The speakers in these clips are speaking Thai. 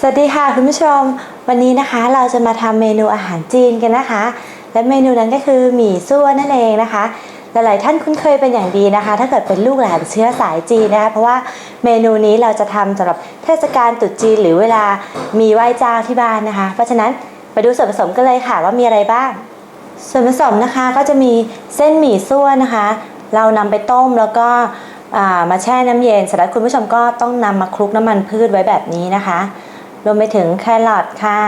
สวัสดีค่ะคุณผู้ชม วันนี้นะคะเราจะมาทำเมนูอาหารจีนกันนะคะ และเมนูนั้นก็คือหมี่ซั่วนั่นเองนะคะ หลายๆท่านคุ้นเคยเป็นอย่างดีนะคะ ถ้าเกิดเป็นลูกหลานเชื้อสายจีนนะคะเพราะว่าเมนูนี้เราจะทำสำหรับเทศกาลตรุษจีนหรือเวลามีไหว้เจ้าที่บ้านนะคะ เพราะฉะนั้นไปดูส่วนผสมกันเลยค่ะว่ามีอะไรบ้าง ส่วนผสมนะคะก็จะมีเส้นหมี่ซั่วนะคะ เรานำไปต้มแล้วก็มาแช่น้ำเย็นเสร็จแล้วคุณผู้ชมก็ต้องนำมาคลุกน้ำมันพืชไว้แบบนี้นะคะ รวมไปถึงแครอทค่ะ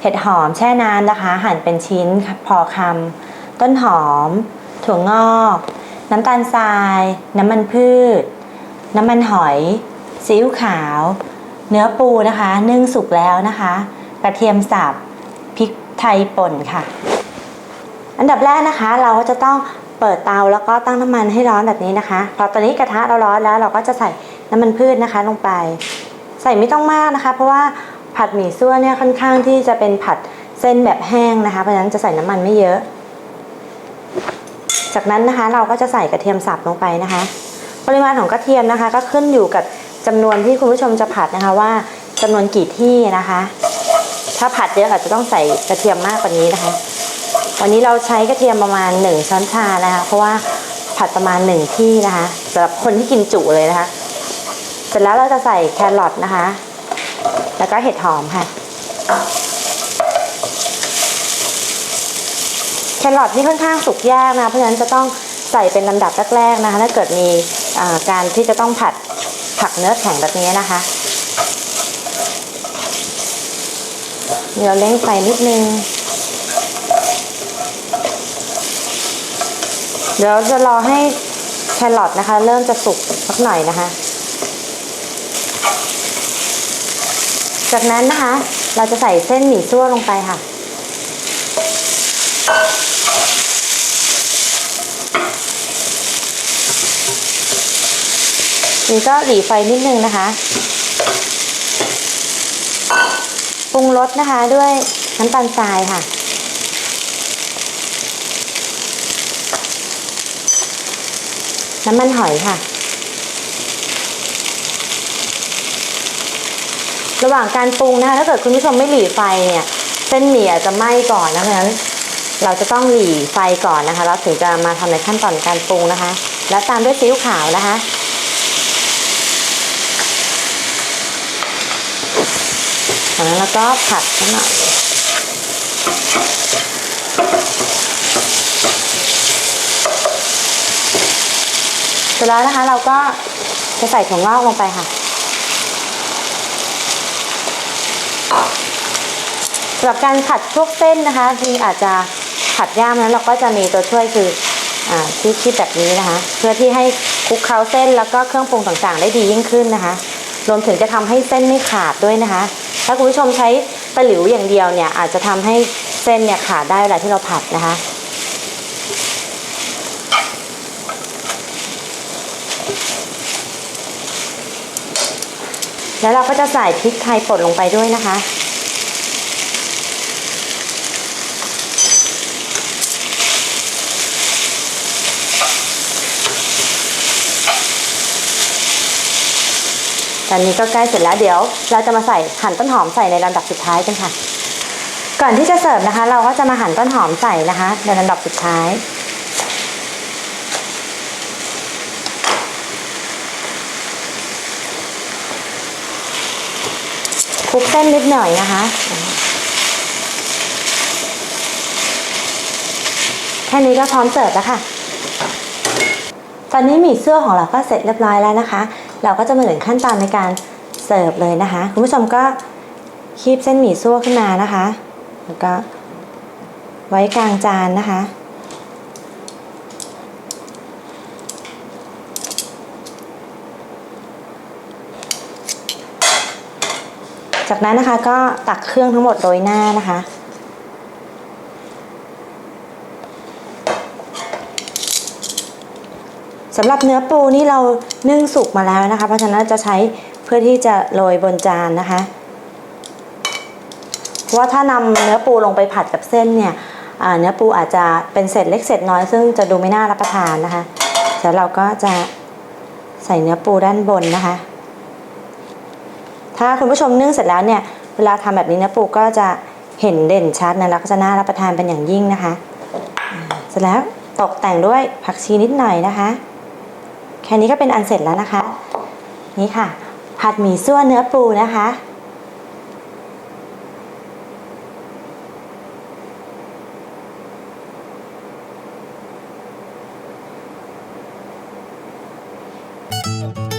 เห็ดหอมแช่น้ำนะคะ หั่นเป็นชิ้นพอคำต้นหอม ถั่วงอก น้ำตาลทราย น้ำมันพืช น้ำมันหอย ซีอิ๊วขาว เนื้อปูนะคะ นึ่งสุกแล้วนะคะ กระเทียมสับพริกไทยป่นค่ะ อันดับแรกนะคะ เราก็จะต้องเปิดเตาแล้วก็ตั้งน้ำมันให้ร้อนแบบนี้นะคะ พอตอนนี้กระทะเราร้อนแล้วเราก็จะใส่น้ำมันพืชนะคะลงไป ใส่ไม่ต้องมากนะคะ เพราะว่าผัดหมี่ซั่วเนี่ยค่อนข้างที่จะเป็นผัดเส้นแบบแห้งนะคะ เพราะฉะนั้นจะใส่น้ำมันไม่เยอะ จากนั้นนะคะเราก็จะใส่กระเทียมสับลงไปนะคะ ปริมาณของกระเทียมนะคะ ก็ขึ้นอยู่กับจำนวนที่คุณผู้ชมจะผัดนะคะว่าจำนวนกี่ที่นะคะ ถ้าผัดเยอะอาจจะต้องใส่กระเทียมมากกว่านี้นะคะ วันนี้เราใช้กระเทียมประมาณ 1 ช้อนชานะคะ เพราะว่าผัดประมาณ 1 ที่นะคะสำหรับคนที่กินจุเลยนะคะ ร็จแล้วเราจะใส่แครอทนะคะ แล้วก็เห็ดหอมค่ะ แครอทนี่ค่อนข้างสุกยากนะ เพราะฉะนั้นจะต้องใส่เป็นลำดับแรกๆนะคะ ถ้าเกิดมีการที่จะต้องผัดผักเนื้อแข็งแบบนี้นะคะเดี๋ยวเล้งไฟนิดนึง เดี๋ยวจะรอให้แครอทนะคะ เริ่มจะสุกสักหน่อยนะคะ จากนั้นนะคะ เราจะใส่เส้นหมี่ซั่วลงไปค่ะ นี่ก็หลีไฟนิดนึงนะคะปรุงรสนะคะด้วยน้ำตาลทรายค่ะ น้ำมันหอยค่ะ ระหว่างการปรุงนะคะถ้าเกิดคุณผู้ชมไม่หลีไฟเนี่ยเส้นหมี่อาจจะไหม้ก่อนนะเพราะฉะนั้นเราจะต้องหลีไฟก่อนนะคะแล้วถึงจะมาทำในขั้นตอนการปรุงนะคะ แล้วตามด้วยซีอิ๊วขาวนะคะจากนั้นเราก็ผัดสักหน่อยเสร็จแล้วนะคะเราก็จะใส่ถั่วงอกลงไปค่ะ สำหรับการผัดพวกเส้นนะคะที่อาจจะผัดยากนั้นเราก็จะมีตัวช่วยคืออที่คิดแบบนี้นะคะ เพื่อที่ให้คลุกเคล้าเส้นแล้วก็เครื่องปรุงต่างๆ ได้ดียิ่งขึ้นนะคะ รวมถึงจะทำให้เส้นไม่ขาดด้วยนะคะ ถ้าคุณผู้ชมใช้ตะหลิวอย่างเดียวเนี่ยอาจจะทำให้เส้นเนี่ยขาดได้เวลาที่เราผัดนะคะ แล้วเราก็จะใส่พริกไทยป่นลงไปด้วยนะคะ ตอนนี้ก็ใกล้เสร็จแล้วเดี๋ยว เราจะมาใส่หั่นต้นหอมใส่ในลำดับสุดท้ายกันค่ะ ก่อนที่จะเสิร์ฟนะคะ เราก็จะมาหั่นต้นหอมใส่นะคะ ในลำดับสุดท้าย ลุกเส้นนิดหน่อยนะคะ แค่นี้ก็พร้อมเสิร์ฟแล้วค่ะ ตอนนี้หมี่เสื้อของเราก็เสร็จเรียบร้อยแล้วนะคะ เราก็จะมาถึงขั้นตอนในการเสิร์ฟเลยนะคะ คุณผู้ชมก็คีบเส้นหมี่ซั่วขึ้นมานะคะ แล้วก็ไว้กลางจานนะคะ จากนั้นนะคะก็ตักเครื่องทั้งหมดโรยหน้านะคะ สำหรับเนื้อปูนี่เรานึ่งสุกมาแล้วนะคะ เพราะฉะนั้นจะใช้เพื่อที่จะโรยบนจานนะคะเพราะว่าถ้านำเนื้อปูลงไปผัดกับเส้นเนี่ยเนื้อปูอาจจะเป็นเศษเล็กเศษน้อย ซึ่งจะดูไม่น่ารับประทานนะคะแล้วเราก็จะใส่เนื้อปูด้านบนนะคะ ถ้าคุณผู้ชมนึ่งเสร็จแล้วเนี่ยเวลาทำแบบนี้นะปูก็จะเห็นเด่นชัดนะแล้วก็จะน่ารับประทานเป็นอย่างยิ่งนะคะ เสร็จแล้วตกแต่งด้วยผักชีนิดหน่อยนะคะ แค่นี้ก็เป็นอันเสร็จแล้วนะคะ นี่ค่ะ ผัดหมี่ซั่วเนื้อปูนะคะ Thank